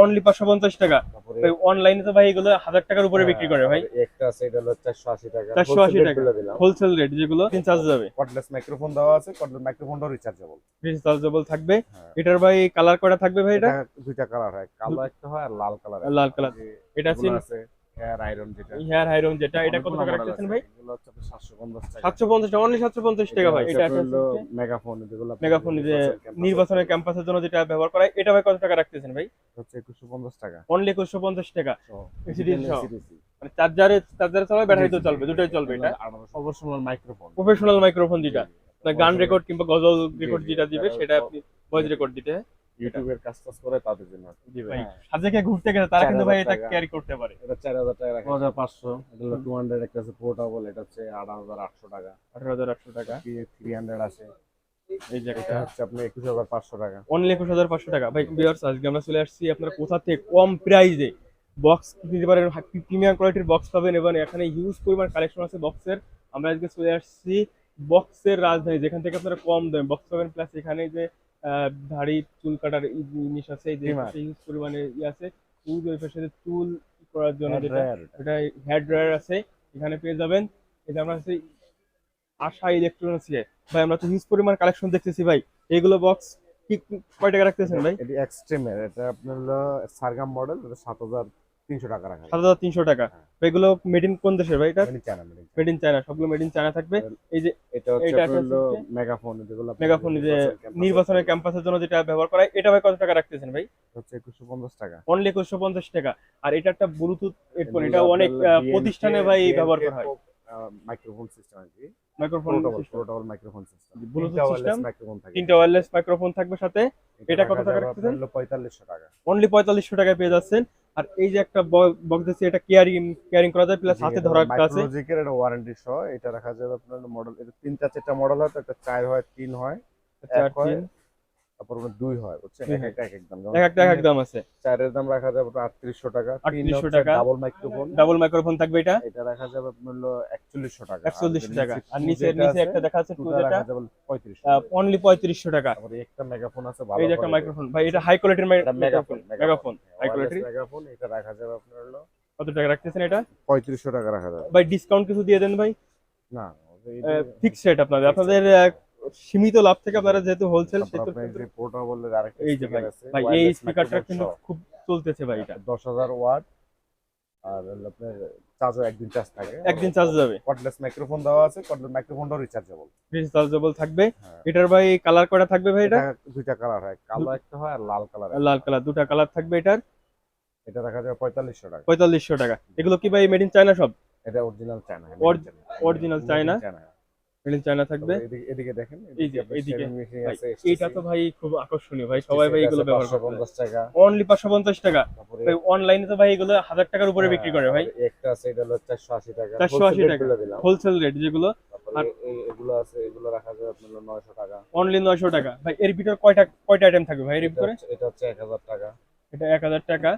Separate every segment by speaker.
Speaker 1: Only পাঁচশো পঞ্চাশ টাকা। অনলাইনে তো ভাই এগুলো হাজার টাকার উপরে বিক্রি করে ভাই।
Speaker 2: একটা আছে এটা হলো চারশো আশি টাকা।
Speaker 1: চারশো
Speaker 2: আশি
Speaker 1: টাকা। হোলসেল রেট যেগুলো চার্জ যাবে।
Speaker 2: কর্ডলেস মাইক্রোফোন দেওয়া আছে কর্ডলেস মাইক্রোফোনটাও রিচার্জেবল
Speaker 1: রিচার্জেবল থাকবে।
Speaker 2: হ্যাঁ।
Speaker 1: এটার ভাই কালার কয়টা থাকবে ভাই এটা?
Speaker 2: দুইটা কালার হয়। কালো একটা হয় আর লাল কালার
Speaker 1: লাল কালার এটা আছে
Speaker 2: হেয়ার আয়রন যেটা।
Speaker 1: হেয়ার যেটা এটা কত টাকা রাখতেছেন ভাই?
Speaker 2: এগুলো হচ্ছে 750 টাকা।
Speaker 1: টাকা অনলি ভাই এটা
Speaker 2: হলো মেগাফোন যেগুলো
Speaker 1: মেগাফোন যে নির্বাচনের ক্যাম্পাসের জন্য। যেটা ব্যবহার করা হয়, এটা ভাই কত টাকা রাখতেছেন ভাই?
Speaker 2: হচ্ছে 2150 টাকা।
Speaker 1: অনলি টাকা। মানে চার্জারে চার্জারে চলবে ব্যাটারিতেও চলবে দুটোই চলবে এটা।
Speaker 2: প্রফেশনাল মাইক্রোফোন
Speaker 1: প্রফেশনাল মাইক্রোফোন যেটা। গান রেকর্ড কিংবা গজল রেকর্ড যেটা দিবে সেটা আপনি ভয়েস রেকর্ড দিতে।
Speaker 2: ইউটিউবের কাজ টাজ করে তাদের জন্য
Speaker 1: জি ভাই।
Speaker 2: হ্যাঁ।
Speaker 1: সাজেকে ঘুরতে গেছে তারা কিন্তু ভাই এটা ক্যারি করতে পারে।
Speaker 2: এটা 4000 টাকা রাখা। 2500 এটা হলো 200 একটা আছে পোর্টেবল এটা হচ্ছে 8800 টাকা।
Speaker 1: আঠারো হাজার আটশো টাকা।
Speaker 2: কি 300 আছে।
Speaker 1: এই যে
Speaker 2: হচ্ছে আপনি 21500 টাকা।
Speaker 1: অনলি একুশ হাজার পাঁচশো টাকা। ভাই আজকে আমরা চলে আসছি আপনারা কোথা থেকে কম প্রাইসে বক্স নিতে পারেন প্রিমিয়াম কোয়ালিটির বক্স পাবেন এবং এখানে হিউজ পরিমাণ কালেকশন আছে বক্সের আমরা আজকে চলে আসছি বক্সের রাজধানী যেখান থেকে আপনারা কম দামে বক্স পাবেন। প্লাস এখানে যে আহ, দাড়ি চুল কাটার জিনিস আছে এই। হিউজ পরিমাণে ই আছে। চুল ওই পাশে চুল করার জন্য যেটা এটা হেয়ার ড্রায়ার আছে এখানে পেয়ে যাবেন। এটা আমরা হচ্ছে আশা ইলেকট্রনিক্সে ভাই আমরা তো হিউজ পরিমাণ কালেকশন দেখতেছি ভাই। এগুলো বক্স কি কয় টাকা রাখতেছেন ভাই?
Speaker 2: এটি এক্সট্রিমের এটা আপনার হলো সারগাম মডেল এটা 7300 টাকা রাখা
Speaker 1: সাত হাজার তিনশো টাকা। ভাই এগুলো মেড ইন কোন দেশের ভাই এটা?
Speaker 2: China made in China।
Speaker 1: Made in China সবগুলো মেড ইন চায়না থাকবে। এই যে
Speaker 2: এটা হচ্ছে
Speaker 1: এটা
Speaker 2: আপনার হলো মেগাফোন যেগুলো
Speaker 1: মেগাফোন যে নির্বাচনের ক্যাম্পাসের জন্য যেটা ব্যবহার করা এটা ভাই কত টাকা রাখতেছেন ভাই?
Speaker 2: হচ্ছে 2150 টাকা।
Speaker 1: অনলি আর এটা একটা ব্লুটুথ হেডফোন এটা অনেক প্রতিষ্ঠানে ভাই ব্যবহার করা হয়।
Speaker 2: মাইক্রোফোন সিস্টেম আর কি।
Speaker 1: Microphone
Speaker 2: portable microphone system microphone থাকে।
Speaker 1: তিনটা ওয়্যারলেস মাইক্রোফোন থাকবে সাথে। এটা কত টাকা রাখতেছেন?
Speaker 2: আপনার হলো 4500 টাকা।
Speaker 1: অনলি পঁয়তাল্লিশশো টাকায় পেয়ে যাচ্ছেন। আর এই যে একটা বক্স দিচ্ছি এটা কেয়ারিং কেয়ারিং করা যায় প্লাস হাতে ধরা একটা আছে।
Speaker 2: লজিকের এটা ওয়ারেন্টি সহ এটা রাখা যাবে আপনার মডেল এটা তিনটা চারটা মডেল হয় তো একটা চার হয় তিন হয়
Speaker 1: চার তিন।
Speaker 2: তারপর দুই হয় বুঝছেন?
Speaker 1: দুই
Speaker 2: এক এক এক দাম।
Speaker 1: এক একটা এক এক দাম আছে।
Speaker 2: চারের দাম রাখা যাবে 3800 টাকা
Speaker 1: 3800 টাকা।
Speaker 2: ডাবল মাইক্রোফোন
Speaker 1: ডাবল মাইক্রোফোন থাকবে এটা?
Speaker 2: এটা রাখা যাবে আপনার হলো 4100 টাকা।
Speaker 1: টাকা। আর নিচে নিচে একটা দেখা যাচ্ছে টু যেটা?
Speaker 2: রাখা যাবে 3500
Speaker 1: অনলি পঁয়ত্রিশশো টাকা।
Speaker 2: একটা মেগাফোন আছে ভালো
Speaker 1: এই যে একটা মাইক্রোফোন ভাই এটা হাই কোয়ালিটির
Speaker 2: মেগাফোন
Speaker 1: মেগাফোন হাই কোয়ালিটির
Speaker 2: মেগাফোন এটা রাখা যাবে আপনার হলো
Speaker 1: কত টাকা রাখতেছেন এটা?
Speaker 2: 3500 টাকা রাখা যাবে।
Speaker 1: ভাই ডিসকাউন্ট কিছু দিয়ে দেন ভাই?
Speaker 2: না
Speaker 1: ফিক্স রেট আপনাদের। আপনাদের সীমিত লাভ থেকে আপনারা যেহেতু হোলসেল এই যে ভাই এই স্পিকারটা কিন্তু খুব চলতেছে ভাই এটা।
Speaker 2: 10000 ওয়াট আর আপনার চার্জও একদিন চার্জ থাকে।
Speaker 1: একদিন চার্জ যাবে।
Speaker 2: কর্ডলেস মাইক্রোফোন দেওয়া আছে কর্ডলেস মাইক্রোফোনটাও রিচার্জেবল
Speaker 1: রিচার্জেবল থাকবে।
Speaker 2: হ্যাঁ।
Speaker 1: এটার ভাই কালার কয়টা থাকবে ভাই এটা?
Speaker 2: দুইটা কালার হয় কালো একটা হয় আর লাল কালার
Speaker 1: লাল কালার দুটা কালার থাকবে এটার।
Speaker 2: এটা রাখা যাবে 4500 টাকা।
Speaker 1: পঁয়তাল্লিশশো টাকা। এগুলো কি ভাই মেড ইন চায়না সব?
Speaker 2: এটা original China
Speaker 1: original China? Made in China থাকবে।
Speaker 2: এদিকে দেখেন
Speaker 1: এই যে, এইটা তো ভাই খুব আকর্ষণীয় ভাই সবাই ভাই এগুলো ব্যবহার করে
Speaker 2: 550 টাকা।
Speaker 1: অনলি পাঁচশো পঞ্চাশ টাকা।
Speaker 2: তারপরে
Speaker 1: ভাই অনলাইনে তো ভাই এগুলো হাজার টাকার উপরে বিক্রি করে ভাই।
Speaker 2: একটা আছে এটা হলো 480 টাকা।
Speaker 1: 480
Speaker 2: Wholesale
Speaker 1: টাকা। হোলসেল রেট যেগুলো। আর-
Speaker 2: এগুলো আছে এগুলো রাখা যাবে আপনার হলো 900 টাকা।
Speaker 1: অনলি নয়শো টাকা। ভাই এর ভিতরে কয়টা কয়টা আইটেম থাকবে ভাই এর
Speaker 2: এটা
Speaker 1: ভিতরে?
Speaker 2: এটা হচ্ছে 1000 টাকা।
Speaker 1: এটা এক হাজার টাকা।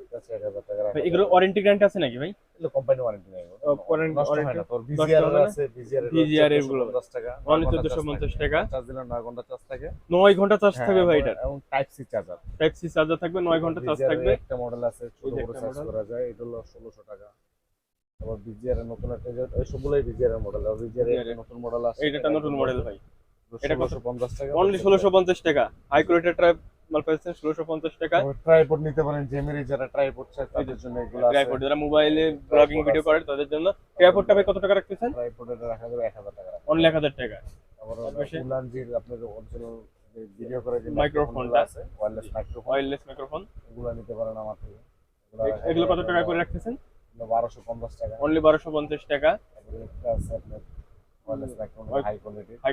Speaker 2: এটা 1000 টাকা
Speaker 1: ভাই এগুলো ওয়ারেন্টি গ্যারান্টি আছে নাকি ভাই?
Speaker 2: এগুলো কোম্পানি ওয়ারেন্টি নেই
Speaker 1: ও, warranty-
Speaker 2: নষ্ট না।
Speaker 1: warranty-
Speaker 2: তোর
Speaker 1: নষ্ট
Speaker 2: ভিজিআর আছে ভিজিআর
Speaker 1: VGR এর
Speaker 2: 10 টাকা
Speaker 1: অনলি চোদ্দশো পঞ্চাশ টাকা।
Speaker 2: চার্জ দিলে 9 ঘণ্টা চার্জ থাকে।
Speaker 1: নয় ঘণ্টা চার্জ থাকবে ভাই এটা।
Speaker 2: এবং type C charger
Speaker 1: type C charger থাকবে নয় ঘণ্টা চার্জ থাকবে।
Speaker 2: একটা মডেল আছে ছোট বড় চার্জ করা যায় এটা হলো 1600 টাকা। তারপর ভিজিআর এর নতুন একটা ওই সবগুলোই ভিজিআর এর মডেল আর ভিজিআর এর নতুন মডেল আছে
Speaker 1: একটা নতুন মডেল ভাই। এটা কত?
Speaker 2: 1650 টাকা।
Speaker 1: অনলি ষোলোশো পঞ্চাশ টাকা। হাই ট্রাইপ মাল পাচ্ছেন ষোলোশো পঞ্চাশ টাকা
Speaker 2: ট্রাইপড নিতে পারেন জেমিরি যারা ট্রাইপড চায় তাদের জন্য এগুলো
Speaker 1: ট্রাইপড যারা মোবাইলে ব্লগিং ভিডিও। করে তাদের জন্য। ট্রাইপডটা ভাই কত টাকা রাখতেছেন?
Speaker 2: ট্রাইপড রাখা যাবে 1000 টাকা
Speaker 1: অনলি এক হাজার টাকা। সে-
Speaker 2: উলানজির অরিজিনাল ভিডিও করে যে মাইক্রোফোনগুলো আছে ওয়্যারলেস মাইক্রোফোন
Speaker 1: ওয়্যারলেস মাইক্রোফোন
Speaker 2: এগুলো নিতে পারেন আমার থেকে। এগুলো
Speaker 1: কত টাকা করে রাখতেছেন?
Speaker 2: বারোশো পঞ্চাশ টাকা।
Speaker 1: অনলি বারোশো পঞ্চাশ টাকা।
Speaker 2: একটা আছে আপনার হাই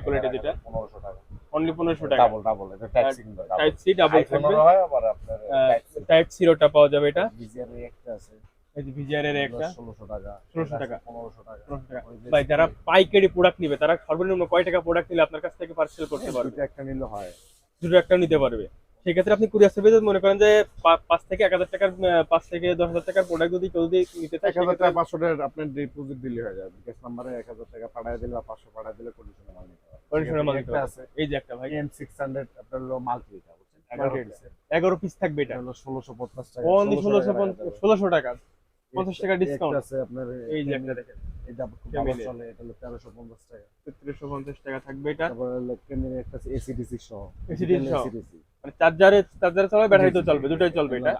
Speaker 2: কোয়ালিটি
Speaker 1: যেটা?
Speaker 2: টাকা।
Speaker 1: অনলি টাকা?
Speaker 2: ডাবল ডাবল এটা টাইপ সি কিন্তু
Speaker 1: টাইপ সি ডাবল থাকবে?
Speaker 2: হয় আবার আপনার টাইপ
Speaker 1: জিরোটা পাওয়া যাবে এটা?
Speaker 2: ভিজিআর একটা আছে।
Speaker 1: এই যে ভিজিআর এর একটা?
Speaker 2: টাকা।
Speaker 1: 1600 টাকা।
Speaker 2: টাকা।
Speaker 1: 1600 টাকা। ভাই যারা পাইকারি প্রোডাক্ট নিবে তারা সর্বনিম্ন কয় টাকা প্রোডাক্ট নিলে আপনার কাছ থেকে পার্সেল করতে পারবে?
Speaker 2: একটা নিলে হয়।
Speaker 1: দুটো একটা নিতে পারবে। সেক্ষেত্রে আপনি কুরিয়ার সার্ভিসে মনে করেন যে পাঁচ থেকে এক হাজার টাকার পাঁচ থেকে দশ হাজার টাকার প্রোডাক্ট যদি কেউ যদি নিতে চায়
Speaker 2: এক হাজার টাকা পাঁচশো টাকা আপনার ডিপোজিট দিলে হয়ে যাবে। বিকাশ নাম্বারে এক হাজার টাকা পাঠায় দিলে বা পাঁচশো পাঠায় দিলে কন্ডিশনে মাল নিতে পারবে
Speaker 1: মাল নিতে
Speaker 2: আছে।
Speaker 1: এই যে একটা ভাই।
Speaker 2: এম সিক্স হান্ড্রেড আপনার হলো এগারো
Speaker 1: পিস থাকবে এটা।
Speaker 2: হলো ষোলোশো পঞ্চাশ টাকা।
Speaker 1: ষোলোশো ষোলোশো টাকা। পঞ্চাশ টাকা discount।
Speaker 2: আছে আপনার
Speaker 1: এই যে একটা দেখেন।
Speaker 2: এটা খুব ভালো চলে এটা হলো তেরোশো পঞ্চাশ টাকা।
Speaker 1: থাকবে এটা।
Speaker 2: তারপরে একটা এসিডিসি সহ।
Speaker 1: সহ। মানে চার্জারে চার্জারে চলবে ব্যাটারিতেও চলবে দুটোই চলবে এটা।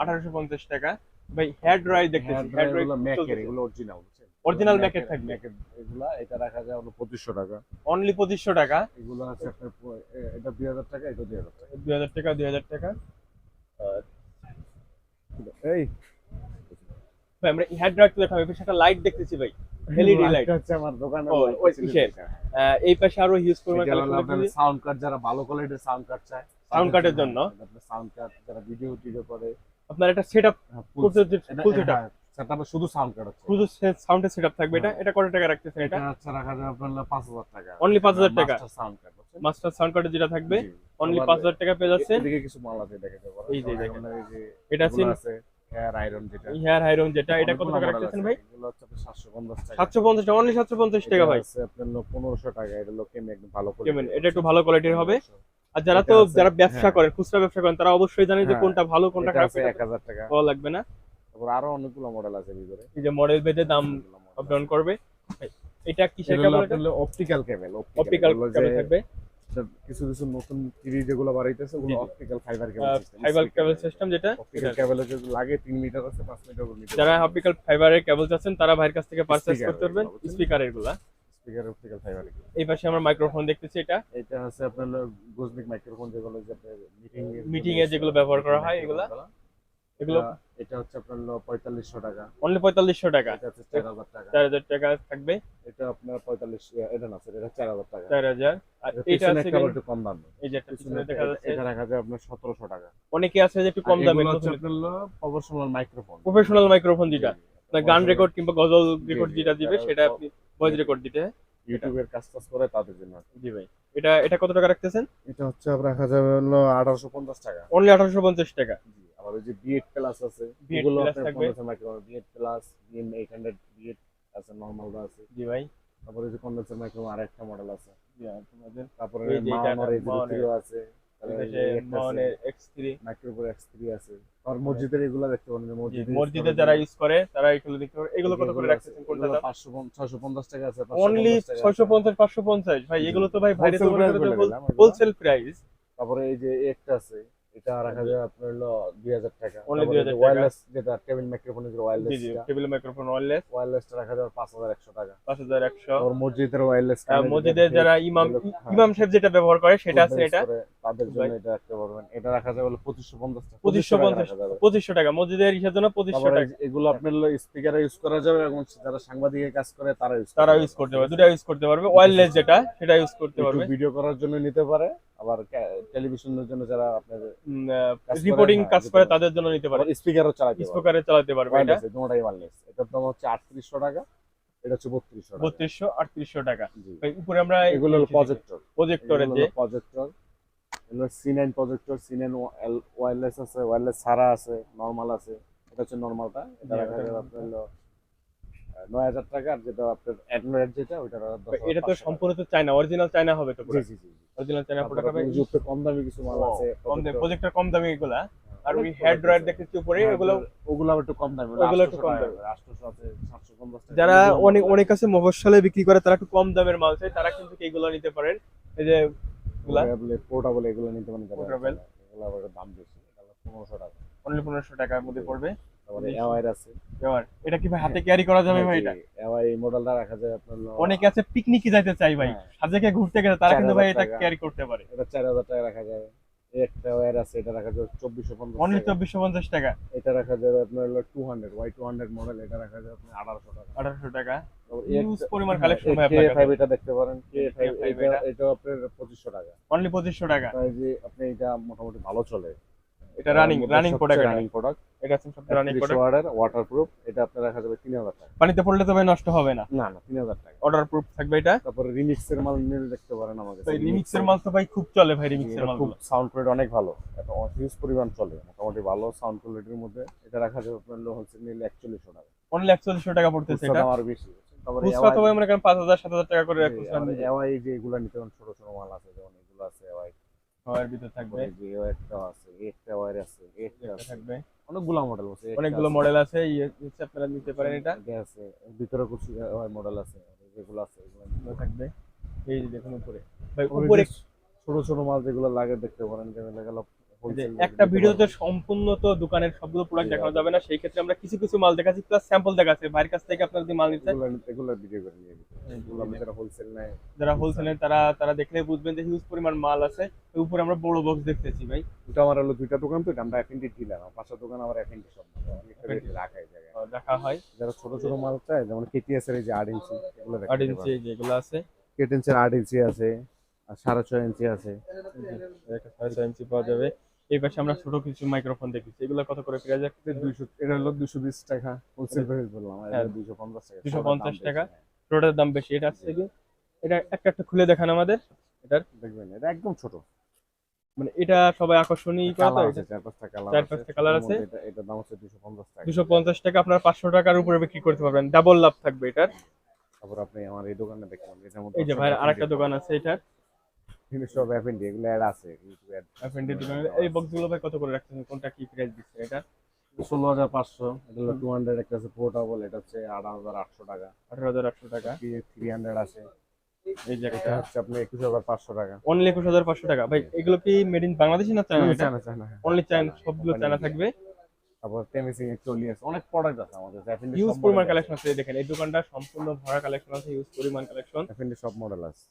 Speaker 2: আঠারোশো পঞ্চাশ টাকা।
Speaker 1: ভাই হেয়ার ড্রাই দেখতেছি হেয়ার ড্রাই
Speaker 2: ম্যাকের এগুলো অরিজিনাল
Speaker 1: Original Mac-এর থাকবে।
Speaker 2: এগুলা এটা রাখা যায় হলো পঁচিশশো টাকা।
Speaker 1: অনলি পঁচিশশো টাকা।
Speaker 2: এগুলো আছে আপনার এটা দুই হাজার টাকা এটা দুই হাজার টাকা।
Speaker 1: দুই হাজার টাকা দুই হাজার টাকা।
Speaker 2: এই।
Speaker 1: ভাই আমরা হেয়ার ড্রাই তো দেখাবো একটা লাইট দেখতেছি ভাই। LED light।
Speaker 2: হচ্ছে আমার দোকানে
Speaker 1: ওই কিসের? এই পাশে আরও হিউজ পরিমাণ
Speaker 2: সাউন্ড কার্ড যারা ভালো কোয়ালিটির সাউন্ড কার্ড চায়
Speaker 1: Sound card জন্য?
Speaker 2: সাউন্ড কার্ড যারা ভিডিও টিডিও করে।
Speaker 1: আপনার এটা সেট করতে ফুল সেট আপ
Speaker 2: শুধু সাউন্ড কার্ড
Speaker 1: শুধু সাউন্ডের সেট আপ থাকবে এটা? এটা কত টাকা রাখতেছেন
Speaker 2: এটা?
Speaker 1: এটা
Speaker 2: রাখা যাবে আপনার টাকা।
Speaker 1: Only 5,000 টাকা?
Speaker 2: সাউন্ড কার্ড
Speaker 1: মাস্টার সাউন্ড কার্ডে যেটা থাকবে অনলি
Speaker 2: আবার
Speaker 1: পাঁচ হাজার টাকা পেয়ে যাচ্ছেন।
Speaker 2: এদিকে কিছু মাল আছে দেখাতে
Speaker 1: এই যে দেখেন। এটা আছে।
Speaker 2: হেয়ার আয়রন যেটা।
Speaker 1: হেয়ার হাইরন যেটা এটা কত টাকা রাখতেছেন ভাই?
Speaker 2: এগুলো হচ্ছে 750 টাকা।
Speaker 1: সাতশো পঞ্চাশ টাকা অনলি সাতশো পঞ্চাশ টাকা ভাই।
Speaker 2: আপনার 1500 টাকা এটা হলো একদম ভালো
Speaker 1: কেমন? এটা একটু ভালো কোয়ালিটির হবে। আর যারা তো যারা ব্যবসা
Speaker 2: হ্যাঁ।
Speaker 1: করেন খুচরা ব্যবসা করেন তারা অবশ্যই জানে যে
Speaker 2: হ্যাঁ,
Speaker 1: কোনটা ভালো কোনটা খারাপ
Speaker 2: 1000 টাকা।
Speaker 1: পাওয়া লাগবে না।
Speaker 2: তারপর আরও অনেকগুলো মডেল আছে ভিতরে।
Speaker 1: এই যে মডেল ভেদে দাম আপ ডাউন করবে। এটা কিসের কেবল এটা?
Speaker 2: অপটিক্যাল কেবল
Speaker 1: অপটিক্যাল কেবল থাকবে।
Speaker 2: কিছু কিছু নতুন টিভি যেগুলো বাড়াইতেছে ওগুলো। Optical fibre cable
Speaker 1: fibre cable system যেটা
Speaker 2: অপটিক্যাল কেবল যেগুলো লাগে 3 মিটার আছে 5 মিটার মিটার
Speaker 1: যারা অপটিক্যাল ফাইবারের কেবল চাচ্ছেন তারা ভাইয়ের কাছ থেকে পারচেজ করতে পারবেন? স্পিকারেরগুলা
Speaker 2: স্পিকার অপটিক্যাল ফাইবার
Speaker 1: এই পাশে আমরা মাইক্রোফোন দেখতেছি এটা।
Speaker 2: এটা আছে আপনার গোজনিক মাইক্রোফোন যেগুলো যে মিটিং
Speaker 1: মিটিং এ যেগুলো ব্যবহার করা হয় এগুলা। এগুলো?
Speaker 2: এটা- হচ্ছে আপনার 4500 টাকা।
Speaker 1: অনলি পঁয়তাল্লিশশো টাকা?
Speaker 2: এটা হচ্ছে 4000 টাকা।
Speaker 1: চার হাজার টাকা থাকবে?
Speaker 2: এটা আপনার 45 এটা না স্যার এটা 4000 টাকা।
Speaker 1: চার হাজার। আর
Speaker 2: এটা
Speaker 1: আছে
Speaker 2: একটা কম দাম।
Speaker 1: এই যে
Speaker 2: এটা রাখা যায় আপনার 1700 টাকা।
Speaker 1: অনেকে আছে যে একটু কম দামে
Speaker 2: প্রফেশনাল মাইক্রোফোন
Speaker 1: প্রফেশনাল মাইক্রোফোন যেটা। গান রেকর্ড কিংবা গজল রেকর্ড যেটা দিবে সেটা আপনি ভয়েস রেকর্ড দিতে।
Speaker 2: ইউটিউবের কাজ টাজ করে তাদের জন্য
Speaker 1: জি ভাই। এটা এটা কত টাকা রাখতেছেন?
Speaker 2: এটা হচ্ছে আপনার রাখা যাবে হলো 1850 টাকা।
Speaker 1: অনলি আঠারোশো পঞ্চাশ টাকা।
Speaker 2: আবার ওই যে বিএড প্লাস আছে এগুলো আপনার
Speaker 1: থাকবে।
Speaker 2: কন্ডেন্সার বিএড প্লাস বিএম 800 বিএড আছে নরমাল আছে।
Speaker 1: জি ভাই।
Speaker 2: তারপরে যে কন্ডেন্সার মডেল আছে।
Speaker 1: আর তোমাদের
Speaker 2: তারপরে
Speaker 1: এই
Speaker 2: মাউনের। আছে তারপরে আছে, আর মসজিদের এগুলো দেখতে পারেন মসজিদে
Speaker 1: মসজিদে যারা ইউজ করে তারা এগুলো দেখতে পারে। এগুলো কত করে
Speaker 2: এগুলো
Speaker 1: কোনটা
Speaker 2: 500 650 টাকা আছে
Speaker 1: অনলি
Speaker 2: 550
Speaker 1: ছয়শো পঞ্চাশ পাঁচশো পঞ্চাশ। ভাই এগুলো তো ভাই ভাইরে
Speaker 2: Wholesale price বলে দিলাম এগুলো।
Speaker 1: হোলসেল প্রাইস
Speaker 2: তারপরে এই যে একটা আছে এটা রাখা যায় আপনার হলো 2000 টাকা।
Speaker 1: Only 2000 টাকা।
Speaker 2: ওয়্যারলেস যেটা টেবিল মাইক্রোফোনের যে ওয়্যারলেস
Speaker 1: জি টেবিল মাইক্রোফোন
Speaker 2: ওয়্যারলেসটা রাখা যায় 5100 টাকা।
Speaker 1: পাঁচ হাজার একশো।
Speaker 2: আর মসজিদের ওয়্যারলেস
Speaker 1: মসজিদের যারা ইমাম ইমাম সাহেব যেটা ব্যবহার করে সেটা আছে এটা।
Speaker 2: তাদের জন্য এটা রাখতে পারবেন। এটা রাখা যায় হলো 2550 টাকা।
Speaker 1: 2550
Speaker 2: টাকা রাখা যাবে।
Speaker 1: পঁচিশশো টাকা। মসজিদের জন্য পঁচিশশো
Speaker 2: তারপরে
Speaker 1: টাকা।
Speaker 2: এগুলো আপনার স্পিকারে ইউজ করা যাবে এবং যারা সাংবাদিকের কাজ করে তারা ইউজ
Speaker 1: তারা ইউজ করতে পারবে। দুটা ইউজ করতে পারবে। ওয়্যারলেস যেটা সেটা ইউজ করতে পারবে।
Speaker 2: ভিডিও করার জন্য নিতে পারে। আবার টেলিভিশনের জন্য যারা আপনার করে,
Speaker 1: রিপোর্টিং কাজ করে তাদের জন্য নিতে পারে।
Speaker 2: স্পিকারও চালাতে
Speaker 1: স্পিকারে চালাতে পারবে এটা?
Speaker 2: ওয়্যারলেস দুটোটাই ওয়্যারলেস এটার দাম হচ্ছে 3800 টাকা এটা হচ্ছে 3200 টাকা।
Speaker 1: বত্রিশশো আটত্রিশশো টাকা। ভাই, উপরে আমরা
Speaker 2: এগুলো হলো প্রজেক্টর
Speaker 1: প্রজেক্টরের যে
Speaker 2: প্রজেক্টর এগুলো C9 প্রজেক্টর C9 ওয়্যারলেস আছে ওয়্যারলেস ছাড়া আছে নরমাল আছে। এটা হচ্ছে নরমালটা এটা রাখা হলো নয় হাজার টাকা আর যেটা আপনার অ্যান্ড্রয়েড যেটা ওইটা
Speaker 1: এটা তো সম্পূর্ণ তো চায়না অরিজিনাল চায়না হবে তো
Speaker 2: জি জি জি
Speaker 1: অরিজিনাল চায়না প্রোডাক্ট হবে।
Speaker 2: কম দামি কিছু মাল আছে
Speaker 1: কম দামে। প্রজেক্টর কম দামি এগুলা। আর ওই
Speaker 2: product
Speaker 1: ড্রয়ার দেখতেছি উপরে
Speaker 2: হ্যাঁ,
Speaker 1: এগুলো
Speaker 2: ওগুলো একটু কম দামি
Speaker 1: ওগুলো একটু কম দামি।
Speaker 2: আছে টাকা।
Speaker 1: যারা অনেক অনেক কাছে মফস্বলে বিক্রি করে তারা একটু কম দামের মাল চায় তারা কিন্তু এইগুলো নিতে পারেন। এই যে এগুলা।
Speaker 2: পোর্টাবল এগুলো নিতে পারেন
Speaker 1: Portable।
Speaker 2: এগুলো আবার দাম বেশি পনেরোশো টাকা।
Speaker 1: অনলি পনেরোশো টাকার মধ্যে পড়বে।
Speaker 2: তারপরে। আছে।
Speaker 1: এটা কি ভাই হাতে ক্যারি করা যাবে ভাই এটা?
Speaker 2: এই মডেলটা রাখা যায় আপনার
Speaker 1: অনেকে আছে পিকনিকে যাইতে চাই ভাই।
Speaker 2: হ্যাঁ।
Speaker 1: সাজেকে ঘুরতে গেলে তারা কিন্তু ভাই এটা ক্যারি করতে পারে।
Speaker 2: এটা টাকা রাখা যাবে একটা ওয়্যার আছে এটা রাখা যাবে চব্বিশশো পঞ্চাশ
Speaker 1: অনলি
Speaker 2: টাকা। এটা রাখা যাবে আপনার হলো ওয়াই টু হান্ড্রেড মডেল এটা রাখা যাবে আপনার আঠারোশো টাকা।
Speaker 1: আঠারোশো টাকা। পরিমাণ
Speaker 2: হ্যাঁ,
Speaker 1: collection আপনার কাছে।
Speaker 2: এটা দেখতে পারেন। কে
Speaker 1: K5
Speaker 2: এটা
Speaker 1: এটা।
Speaker 2: এটা আপনার পঁচিশশো টাকা।
Speaker 1: অনলি টাকা।
Speaker 2: তাই যে আপনি এটা মোটামুটি ভালো চলে।
Speaker 1: এটা running running product
Speaker 2: running product
Speaker 1: এটা। আছে রানিং প্রোডাক্ট
Speaker 2: ওয়াটার ওয়াটারপ্রুফ এটা আপনার রাখা যাবে তিন হাজার টাকা।
Speaker 1: পানিতে পড়লে তো ভাই নষ্ট হবে না।
Speaker 2: না না তিন হাজার টাকা।
Speaker 1: অর্ডার প্রুফ থাকবে এটা।
Speaker 2: তারপরে রিমিক্সের মাল নিয়ে দেখতে পারেন আমাদের
Speaker 1: মাল তো ভাই খুব চলে ভাই রিমিক্সের
Speaker 2: এটা খুব সাউন্ড কোয়ালিটি অনেক ভালো। এটা হিউজ পরিমাণ চলে। মোটামুটি ভালো সাউন্ড কোয়ালিটির মধ্যে। এটা রাখা যাবে আপনার হোলসেল নিলে একচল্লিশশো টাকা।
Speaker 1: অনলি একচল্লিশশো টাকা পড়তেছে এটা।
Speaker 2: দাম আরও বেশি। তারপরে
Speaker 1: তো করেন পাঁচ হাজার সাত হাজার টাকা করে নিবে।
Speaker 2: এওয়াই যে এগুলা নিতে ছোট ছোট মাল আছে যেমন এগুলো আছে এওয়াই
Speaker 1: সবার ভিতর থাকবে।
Speaker 2: আছে একটা ওয়ার আছে একটা
Speaker 1: থাকবে।
Speaker 2: অনেকগুলো মডেল আছে
Speaker 1: অনেকগুলো মডেল আছে। হচ্ছে আপনারা নিতে পারেন এটা।
Speaker 2: আছে ভিতরে কিছু মডেল আছে যেগুলো আছে এগুলো
Speaker 1: থাকবে। এই যে দেখুন উপরে। ভাই উপরে
Speaker 2: ছোট ছোট মাল যেগুলো লাগে দেখতে পারেন যেমন গেল
Speaker 1: একটা ভিডিওতে সম্পূর্ণ তো দোকানের সবগুলো প্রোডাক্ট দেখানো যাবে না সেই ক্ষেত্রে আমরা কিছু কিছু মাল দেখাচ্ছি প্লাস স্যাম্পল দেখাচ্ছি। ভাইয়ের কাছ থেকে আপনারা যদি মাল নিতে
Speaker 2: এগুলো ভিডিও করে নিয়ে এগুলো যারা হোলসেল নেয়
Speaker 1: যারা হোলসেলের তারা তারা দেখলে বুঝবেন যে হিউজ পরিমাণ মাল আছে। এর উপরে আমরা বড় বক্স দেখতেছি ভাই।
Speaker 2: দুটো আমার হলো দুইটা দোকান তো আমরা এফএনডি ডিলার আমার পাঁচটা দোকান আমার এফএনডি সব রাখা জায়গায়।
Speaker 1: দেখা হয়।
Speaker 2: যারা ছোট ছোট মাল চায় যেমন কেটিএস এর এই যে আট ইঞ্চি এগুলো
Speaker 1: আট ইঞ্চি যেগুলো আছে।
Speaker 2: কেটিএস এর আট ইঞ্চি আছে আর সাড়ে ছয় ইঞ্চি আছে।
Speaker 1: একটা সাড়ে ছয় ইঞ্চি পাওয়া যাবে। এই পাশে আমরা ছোট কিছু মাইক্রোফোন দেখেছি এগুলো কত করে প্রাইস?
Speaker 2: দুইশো এটা হলো দুশো বিশ টাকা হোলসেল প্রাইস বললাম। আর
Speaker 1: হ্যাঁ।
Speaker 2: দুইশো পঞ্চাশ টাকা।
Speaker 1: 250 টাকা। টোটাল দাম বেশি। এটা আছে কি? এটা একটা একটা খুলে দেখান আমাদের।
Speaker 2: দেখবেন এটা একদম ছোট।
Speaker 1: মানে এটা সবাই আকর্ষণীয় করে
Speaker 2: কালার আছে চার পাঁচটা কালার
Speaker 1: চার পাঁচটা colour আছে।
Speaker 2: এটা এটা দাম হচ্ছে দুশো পঞ্চাশ টাকা।
Speaker 1: দুশো পঞ্চাশ টাকা আপনার পাঁচশো টাকার উপরে বিক্রি করতে পারবেন। ডাবল লাভ থাকবে এটার।
Speaker 2: তারপর আপনি আমার এই দোকানে দেখলাম এটার মধ্যে
Speaker 1: এই যে ভাই আরেকটা দোকান আছে এটার।
Speaker 2: জিনিস সব এফএনডি এগুলো অ্যাড আছে।
Speaker 1: এফএনডি দোকানে এই বক্সগুলো ভাই কত করে রাখছেন কোনটা কি প্রাইস দিচ্ছে এটা?
Speaker 2: ষোলো হাজার পাঁচশো। এটা হলো টু হান্ড্রেড একটা আছে পোর্টাবল এটা হচ্ছে আট হাজার আটশো টাকা।
Speaker 1: আঠারো হাজার আটশো টাকা।
Speaker 2: থ্রি হান্ড্রেড আছে?
Speaker 1: এই একটা।
Speaker 2: হচ্ছে আপনি একুশ হাজার পাঁচশো টাকা।
Speaker 1: অনলি একুশ হাজার পাঁচশো টাকা। ভাই এগুলো কি মেড ইন বাংলাদেশি না চায়না এটা
Speaker 2: চায়না চায়না হ্যাঁ।
Speaker 1: অনলি চায়না সবগুলো চায়না থাকবে?
Speaker 2: তারপর টেমিসিং চলি আছে অনেক প্রোডাক্ট আছে আমাদের
Speaker 1: হিউজ পরিমাণ কালেকশন আছে। দেখেন এই দোকানটা সম্পূর্ণ ভরা কালেকশন আছে হিউজ পরিমাণ কালেকশন
Speaker 2: এফএনডি সব মডেল আছে।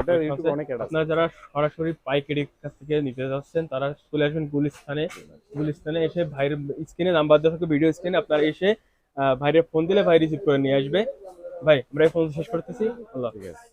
Speaker 2: এটা
Speaker 1: এটা
Speaker 2: ইউটিউব অনেক আছে
Speaker 1: আপনারা যারা সরাসরি পাইকারি কাছ থেকে নিতে যাচ্ছেন তারা চলে আসবেন গুলিস্তানে। গুলিস্তানে এসে ভাইয়ের স্ক্রিনে নাম্বার দেওয়া থাকে ভিডিও স্ক্রিনে আপনারা এসে ভাইয়ের ফোন দিলে ভাই রিসিভ করে নিয়ে আসবে। ভাই আমরা এই ফোন শেষ করতেছি। আল্লাহ
Speaker 2: আছে।